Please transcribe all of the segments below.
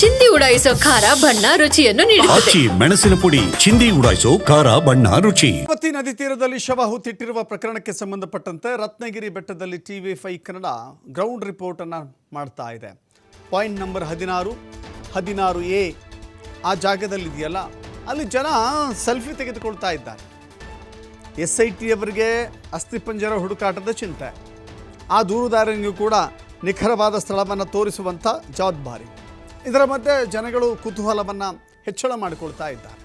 ಚಿಂದಿ ಉಡಾಯಿಸೋ ಖಾರ ಬಣ್ಣ ರುಚಿಯನ್ನು ನೀಡುತ್ತದೆ. ಆಚಿ ಮೆಣಸಿನ ಪುಡಿ ಚಿಂದಿ ಉಡಾಯಿಸೋ ಖಾರ ಬಣ್ಣ ರುಚಿ. ತಿರುಪತಿ ನದಿ ತೀರದಲ್ಲಿ ಶವ ಹುತ್ತಿಟ್ಟಿರುವ ಪ್ರಕರಣಕ್ಕೆ ಸಂಬಂಧಪಟ್ಟಂತೆ ರತ್ನಗಿರಿ ಬೆಟ್ಟದಲ್ಲಿ TV five Kannada ground report ಅನ್ನ ಮಾಡ್ತಾ ಇದೆ. ಪಾಯಿಂಟ್ ನಂಬರ್ ಹದಿನಾರು ಹದಿನಾರು ಎ ಆ ಜಾಗದಲ್ಲಿದೆಯಲ್ಲ ಅಲ್ಲಿ ಜನ ಸೆಲ್ಫಿ ತೆಗೆದುಕೊಳ್ತಾ ಇದ್ದಾರೆ. ಎಸ್ ಐ ಟಿ ಅವರಿಗೆ ಅಸ್ಥಿಪಂಜರ ಹುಡುಕಾಟದ ಚಿಂತೆ. ಆ ದೂರುದಾರನಿಗೂ ಕೂಡ ನಿಖರವಾದ ಸ್ಥಳವನ್ನು ತೋರಿಸುವಂಥ ಜವಾಬ್ದಾರಿ. ಇದರ ಮಧ್ಯೆ ಜನಗಳು ಕುತೂಹಲವನ್ನು ಹೆಚ್ಚಳ ಮಾಡಿಕೊಳ್ತಾ ಇದ್ದಾರೆ.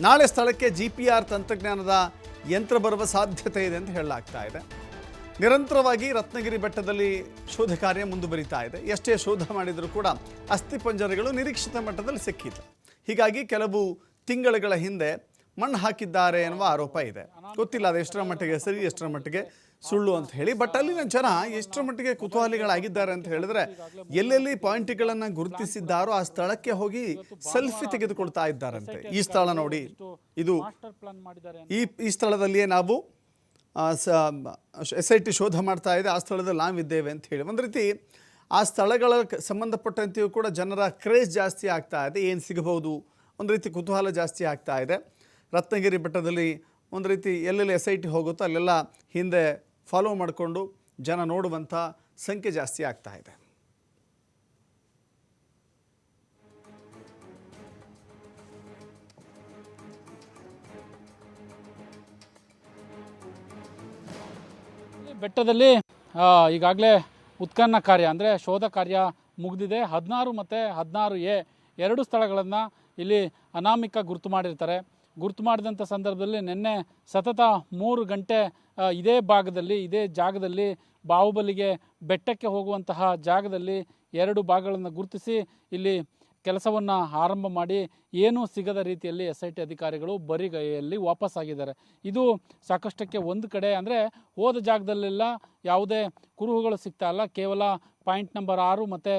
ನಾಳೆ ಸ್ಥಳಕ್ಕೆ ಜಿ ಪಿ ಆರ್ ತಂತ್ರಜ್ಞಾನದ ಯಂತ್ರ ಬರುವ ಸಾಧ್ಯತೆ ಇದೆ ಅಂತ ಹೇಳಲಾಗ್ತಾ ಇದೆ. ನಿರಂತರವಾಗಿ ರತ್ನಗಿರಿ ಬೆಟ್ಟದಲ್ಲಿ ಶೋಧ ಕಾರ್ಯ ಮುಂದುವರಿತಾ ಇದೆ. ಎಷ್ಟೇ ಶೋಧ ಮಾಡಿದರೂ ಕೂಡ ಅಸ್ಥಿಪಂಜರಗಳು ನಿರೀಕ್ಷಿತ ಮಟ್ಟದಲ್ಲಿ ಸಿಕ್ಕಿಲ್ಲ. ಹೀಗಾಗಿ ಕೆಲವು ತಿಂಗಳುಗಳ ಹಿಂದೆ ಮಣ್ಣು ಹಾಕಿದ್ದಾರೆ ಎನ್ನುವ ಆರೋಪ ಇದೆ. ಗೊತ್ತಿಲ್ಲ ಅದು ಎಷ್ಟರ ಮಟ್ಟಿಗೆ ಸರಿ, ಎಷ್ಟರ ಮಟ್ಟಿಗೆ ಸುಳ್ಳು ಅಂತ ಹೇಳಿ ಬಟ್ ಅಲ್ಲಿನ ಜನ ಎಷ್ಟರ ಮಟ್ಟಿಗೆ ಕುತೂಹಲಿಗಳಾಗಿದ್ದಾರೆ ಅಂತ ಹೇಳಿದ್ರೆ ಎಲ್ಲೆಲ್ಲಿ ಪಾಯಿಂಟ್ಗಳನ್ನು ಗುರುತಿಸಿದ್ದಾರೋ ಆ ಸ್ಥಳಕ್ಕೆ ಹೋಗಿ ಸೆಲ್ಫಿ ತೆಗೆದುಕೊಳ್ತಾ ಇದ್ದಾರಂತೆ. ಈ ಸ್ಥಳ ನೋಡಿ, ಇದು ಈ ಈ ಸ್ಥಳದಲ್ಲಿಯೇ ನಾವು ಎಸ್ ಐ ಟಿ ಶೋಧ ಮಾಡ್ತಾ ಇದೆ, ಆ ಸ್ಥಳದಲ್ಲಿ ನಾವಿದ್ದೇವೆ ಅಂತ ಹೇಳಿ. ಒಂದು ರೀತಿ ಆ ಸ್ಥಳಗಳ ಸಂಬಂಧಪಟ್ಟಂತೆಯೂ ಕೂಡ ಜನರ ಕ್ರೇಜ್ ಜಾಸ್ತಿ ಆಗ್ತಾ ಇದೆ, ಏನು ಸಿಗಬಹುದು, ಒಂದು ರೀತಿ ಕುತೂಹಲ ಜಾಸ್ತಿ ಆಗ್ತಾ ಇದೆ. ರತ್ನಗಿರಿ ಬೆಟ್ಟದಲ್ಲಿ ಒಂದು ರೀತಿ ಎಲ್ಲೆಲ್ಲಿ ಎಸ್ ಐ ಟಿ ಹೋಗುತ್ತೋ ಅಲ್ಲೆಲ್ಲ ಹಿಂದೆ ಫಾಲೋ ಮಾಡಿಕೊಂಡು ಜನ ನೋಡುವಂಥ ಸಂಖ್ಯೆ ಜಾಸ್ತಿ ಆಗ್ತಾ ಇದೆ. ಬೆಟ್ಟದಲ್ಲಿ ಈಗಾಗಲೇ ಉತ್ಖನನ ಕಾರ್ಯ ಅಂದರೆ ಶೋಧ ಕಾರ್ಯ ಮುಗಿದಿದೆ. ಹದಿನಾರು ಮತ್ತು ಹದಿನಾರು ಎ ಎರಡು ಸ್ಥಳಗಳನ್ನು ಇಲ್ಲಿ ಅನಾಮಿಕ ಗುರುತು ಮಾಡಿರ್ತಾರೆ. ಗುರುತು ಮಾಡಿದಂಥ ಸಂದರ್ಭದಲ್ಲಿ ನಿನ್ನೆ ಸತತ ಮೂರು ಗಂಟೆ ಇದೇ ಭಾಗದಲ್ಲಿ, ಇದೇ ಜಾಗದಲ್ಲಿ ಬಾಹುಬಲಿಗೆ ಬೆಟ್ಟಕ್ಕೆ ಹೋಗುವಂತಹ ಜಾಗದಲ್ಲಿ ಎರಡು ಭಾಗಗಳನ್ನು ಗುರುತಿಸಿ ಇಲ್ಲಿ ಕೆಲಸವನ್ನು ಆರಂಭ ಮಾಡಿ ಏನೂ ಸಿಗದ ರೀತಿಯಲ್ಲಿ ಎಸ್ ಐ ಟಿ ಅಧಿಕಾರಿಗಳು ಬರಿಗೈಯಲ್ಲಿ ವಾಪಸ್ಸಾಗಿದ್ದಾರೆ. ಇದು ಸಾಕಷ್ಟಕ್ಕೆ ಒಂದು ಕಡೆ ಅಂದರೆ ಹೋದ ಜಾಗದಲ್ಲೆಲ್ಲ ಯಾವುದೇ ಕುರುಹುಗಳು ಸಿಗ್ತಾ ಇಲ್ಲ. ಕೇವಲ ಪಾಯಿಂಟ್ ನಂಬರ್ ಆರು ಮತ್ತು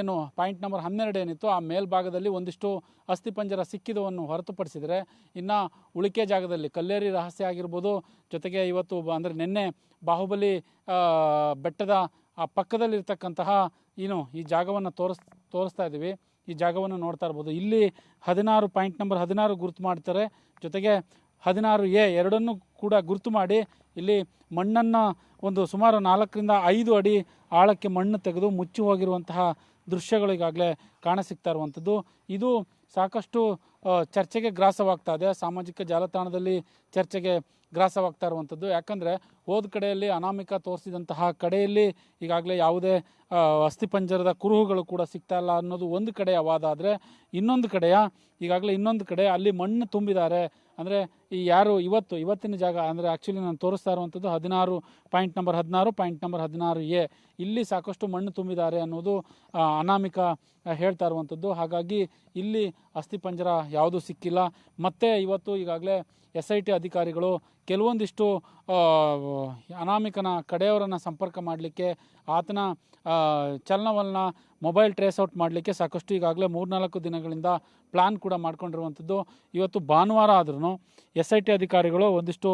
ಏನು ಪಾಯಿಂಟ್ ನಂಬರ್ ಹನ್ನೆರಡು ಏನಿತ್ತು, ಆ ಮೇಲ್ಭಾಗದಲ್ಲಿ ಒಂದಿಷ್ಟು ಅಸ್ಥಿಪಂಜರ ಸಿಕ್ಕಿದವನ್ನು ಹೊರತುಪಡಿಸಿದರೆ, ಇನ್ನು ಉಳಿಕೆ ಜಾಗದಲ್ಲಿ ಕಲ್ಲೇರಿ ರಹಸ್ಯ ಆಗಿರ್ಬೋದು, ಜೊತೆಗೆ ಇವತ್ತು ಅಂದರೆ ನಿನ್ನೆ ಬಾಹುಬಲಿ ಬೆಟ್ಟದ ಆ ಪಕ್ಕದಲ್ಲಿರ್ತಕ್ಕಂತಹ, ಏನು, ಈ ಜಾಗವನ್ನು ತೋರಿಸ್, ತೋರಿಸ್ತಾ ಇದ್ದೀವಿ. ಈ ಜಾಗವನ್ನು ನೋಡ್ತಾ ಇರ್ಬೋದು. ಇಲ್ಲಿ ಹದಿನಾರು ಪಾಯಿಂಟ್ ನಂಬರ್ ಹದಿನಾರು ಗುರುತು ಮಾಡ್ತಾರೆ. ಜೊತೆಗೆ ಹದಿನಾರು ಎ ಎರಡನ್ನೂ ಕೂಡ ಗುರುತು ಮಾಡಿ ಇಲ್ಲಿ ಮಣ್ಣನ್ನು ಒಂದು ಸುಮಾರು ನಾಲ್ಕರಿಂದ ಐದು ಅಡಿ ಆಳಕ್ಕೆ ಮಣ್ಣು ತೆಗೆದು ಮುಚ್ಚಿ ಹೋಗಿರುವಂತಹ ದೃಶ್ಯಗಳು ಈಗಾಗಲೇ ಕಾಣಸಿಗ್ತಾ ಇರುವಂಥದ್ದು. ಇದು ಸಾಕಷ್ಟು ಚರ್ಚೆಗೆ ಗ್ರಾಸವಾಗ್ತಾ ಇದೆ. ಸಾಮಾಜಿಕ ಜಾಲತಾಣದಲ್ಲಿ ಚರ್ಚೆಗೆ ಗ್ರಾಸವಾಗ್ತಾ ಇರುವಂಥದ್ದು. ಯಾಕಂದರೆ ಹೋದ ಕಡೆಯಲ್ಲಿ ಅನಾಮಿಕ ತೋರಿಸಿದಂತಹ ಕಡೆಯಲ್ಲಿ ಈಗಾಗಲೇ ಯಾವುದೇ ಅಸ್ಥಿಪಂಜರದ ಕುರುಹುಗಳು ಕೂಡ ಸಿಗ್ತಾ ಇಲ್ಲ ಅನ್ನೋದು ಒಂದು ಕಡೆಯ ವಾದ ಆದರೆ ಇನ್ನೊಂದು ಕಡೆಯ, ಈಗಾಗಲೇ ಇನ್ನೊಂದು ಕಡೆ ಅಲ್ಲಿ ಮಣ್ಣು ತುಂಬಿದ್ದಾರೆ. ಅಂದರೆ ಈ ಯಾರು ಇವತ್ತು, ಇವತ್ತಿನ ಜಾಗ ಅಂದರೆ ಆ್ಯಕ್ಚುಲಿ ನಾನು ತೋರಿಸ್ತಾ ಇರುವಂಥದ್ದು ಹದಿನಾರು ಪಾಯಿಂಟ್ ನಂಬರ್ ಹದಿನಾರು ಪಾಯಿಂಟ್ ನಂಬರ್ ಹದಿನಾರು ಎ. ಇಲ್ಲಿ ಸಾಕಷ್ಟು ಮಣ್ಣು ತುಂಬಿದ್ದಾರೆ ಅನ್ನೋದು ಅನಾಮಿಕ ಹೇಳ್ತಾ ಇರುವಂಥದ್ದು ಹಾಗಾಗಿ ಇಲ್ಲಿ ಅಸ್ಥಿಪಂಜರ ಯಾವುದೂ ಸಿಕ್ಕಿಲ್ಲ. ಮತ್ತು ಇವತ್ತು ಈಗಾಗಲೇ ಎಸ್ ಐ ಟಿ ಅಧಿಕಾರಿಗಳು ಕೆಲವೊಂದಿಷ್ಟು ಅನಾಮಿಕನ ಕಡೆಯವರನ್ನು ಸಂಪರ್ಕ ಮಾಡಲಿಕ್ಕೆ, ಆತನ ಚಲನವಲನ ಮೊಬೈಲ್ ಟ್ರೇಸ್ ಔಟ್ ಮಾಡಲಿಕ್ಕೆ ಸಾಕಷ್ಟು ಈಗಾಗಲೇ ಮೂರ್ನಾಲ್ಕು ದಿನಗಳಿಂದ ಪ್ಲ್ಯಾನ್ ಕೂಡ ಮಾಡ್ಕೊಂಡಿರುವಂಥದ್ದು. ಇವತ್ತು ಭಾನುವಾರ ಆದ್ರೂ ಎಸ್ ಐ ಟಿ ಅಧಿಕಾರಿಗಳು ಒಂದಿಷ್ಟು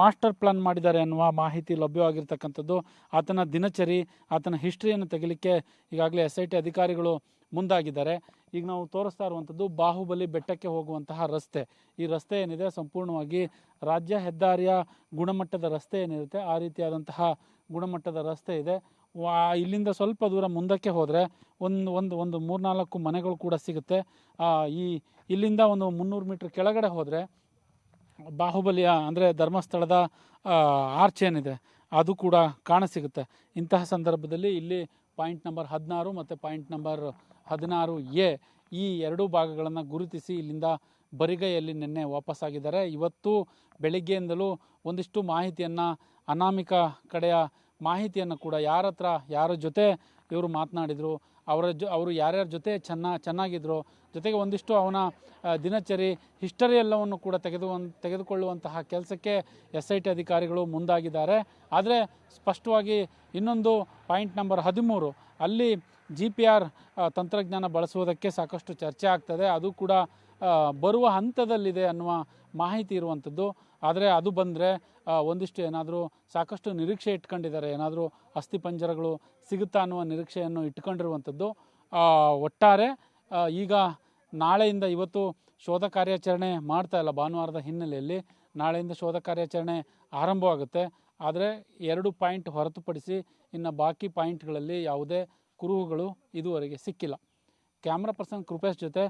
ಮಾಸ್ಟರ್ ಪ್ಲಾನ್ ಮಾಡಿದ್ದಾರೆ ಅನ್ನುವ ಮಾಹಿತಿ ಲಭ್ಯವಾಗಿರ್ತಕ್ಕಂಥದ್ದು. ಆತನ ದಿನಚರಿ, ಆತನ ಹಿಸ್ಟ್ರಿಯನ್ನು ತೆಗಿಲಿಕ್ಕೆ ಈಗಾಗಲೇ ಎಸ್ ಐ ಟಿ ಅಧಿಕಾರಿಗಳು ಮುಂದಾಗಿದ್ದಾರೆ. ಈಗ ನಾವು ತೋರಿಸ್ತಾ ಇರುವಂಥದ್ದು ಬಾಹುಬಲಿ ಬೆಟ್ಟಕ್ಕೆ ಹೋಗುವಂತಹ ರಸ್ತೆ. ಈ ರಸ್ತೆ ಏನಿದೆ? ಸಂಪೂರ್ಣವಾಗಿ ರಾಜ್ಯ ಹೆದ್ದಾರಿಯ ಗುಣಮಟ್ಟದ ರಸ್ತೆ ಏನಿರುತ್ತೆ? ಆ ರೀತಿಯಾದಂತಹ ಗುಣಮಟ್ಟದ ರಸ್ತೆ ಇದೆ. ವಾ, ಇಲ್ಲಿಂದ ಸ್ವಲ್ಪ ದೂರ ಮುಂದಕ್ಕೆ ಹೋದರೆ ಒಂದು ಒಂದು ಒಂದು ಮೂರ್ನಾಲ್ಕು ಮನೆಗಳು ಕೂಡ ಸಿಗುತ್ತೆ. ಈ, ಇಲ್ಲಿಂದ ಒಂದು ಮುನ್ನೂರು ಮೀಟ್ರ್ ಕೆಳಗಡೆ ಹೋದರೆ ಬಾಹುಬಲಿಯ, ಅಂದರೆ ಧರ್ಮಸ್ಥಳದ ಆರ್ಚ್ ಏನಿದೆ, ಅದು ಕೂಡ ಕಾಣಸಿಗುತ್ತೆ. ಇಂತಹ ಸಂದರ್ಭದಲ್ಲಿ ಇಲ್ಲಿ ಪಾಯಿಂಟ್ ನಂಬರ್ ಹದಿನಾರು ಮತ್ತು ಪಾಯಿಂಟ್ ನಂಬರ್ ಹದಿನಾರು ಎ ಈ ಎರಡೂ ಭಾಗಗಳನ್ನು ಗುರುತಿಸಿ ಇಲ್ಲಿಂದ ಬರಿಗೈಯಲ್ಲಿ ನಿನ್ನೆ ವಾಪಸ್ಸಾಗಿದ್ದಾರೆ. ಇವತ್ತು ಬೆಳಿಗ್ಗೆಯಿಂದಲೂ ಒಂದಿಷ್ಟು ಮಾಹಿತಿಯನ್ನು ಅನಾಮಿಕ ಕಡೆಯ ಮಾಹಿತಿಯನ್ನು ಕೂಡ ಯಾರ ಹತ್ರ ಯಾರ ಜೊತೆ ಇವರು ಮಾತನಾಡಿದರು, ಅವರ ಜೊ, ಅವರು ಯಾರ್ಯಾರ ಜೊತೆ ಚೆನ್ನ ಚೆನ್ನಾಗಿದ್ದರು ಜೊತೆಗೆ ಒಂದಿಷ್ಟು ಅವನ ದಿನಚರಿ ಹಿಸ್ಟರಿ ಎಲ್ಲವನ್ನು ಕೂಡ ತೆಗೆದು ತೆಗೆದುಕೊಳ್ಳುವಂತಹ ಕೆಲಸಕ್ಕೆ ಎಸ್ ಐ ಟಿ ಅಧಿಕಾರಿಗಳು ಮುಂದಾಗಿದ್ದಾರೆ. ಆದರೆ ಸ್ಪಷ್ಟವಾಗಿ ಇನ್ನೊಂದು ಪಾಯಿಂಟ್ ನಂಬರ್ ಹದಿಮೂರು, ಅಲ್ಲಿ ಜಿ ಪಿ ಆರ್ ತಂತ್ರಜ್ಞಾನ ಬಳಸುವುದಕ್ಕೆ ಸಾಕಷ್ಟು ಚರ್ಚೆ ಆಗ್ತದೆ. ಅದು ಕೂಡ ಬರುವ ಹಂತದಲ್ಲಿದೆ ಅನ್ನುವ ಮಾಹಿತಿ ಇರುವಂಥದ್ದು. ಆದರೆ ಅದು ಬಂದರೆ ಒಂದಿಷ್ಟು ಏನಾದರೂ ಸಾಕಷ್ಟು ನಿರೀಕ್ಷೆ ಇಟ್ಕೊಂಡಿದ್ದಾರೆ. ಏನಾದರೂ ಅಸ್ಥಿಪಂಜರಗಳು ಸಿಗುತ್ತಾ ಅನ್ನುವ ನಿರೀಕ್ಷೆಯನ್ನು ಇಟ್ಕೊಂಡಿರುವಂಥದ್ದು. ಒಟ್ಟಾರೆ ಈಗ ನಾಳೆಯಿಂದ ಇವತ್ತು ಶೋಧ ಕಾರ್ಯಾಚರಣೆ ಮಾಡ್ತಾ ಇಲ್ಲ ಭಾನುವಾರದ ಹಿನ್ನೆಲೆಯಲ್ಲಿ. ನಾಳೆಯಿಂದ ಶೋಧ ಕಾರ್ಯಾಚರಣೆ ಆರಂಭವಾಗುತ್ತೆ. ಆದರೆ ಎರಡು ಪಾಯಿಂಟ್ ಹೊರತುಪಡಿಸಿ ಇನ್ನು ಬಾಕಿ ಪಾಯಿಂಟ್ಗಳಲ್ಲಿ ಯಾವುದೇ ಕುರುಹುಗಳು ಇದುವರೆಗೆ ಸಿಕ್ಕಿಲ್ಲ. ಕ್ಯಾಮ್ರಾ ಪರ್ಸನ್ ಕೃಪೇಶ್ ಜೊತೆ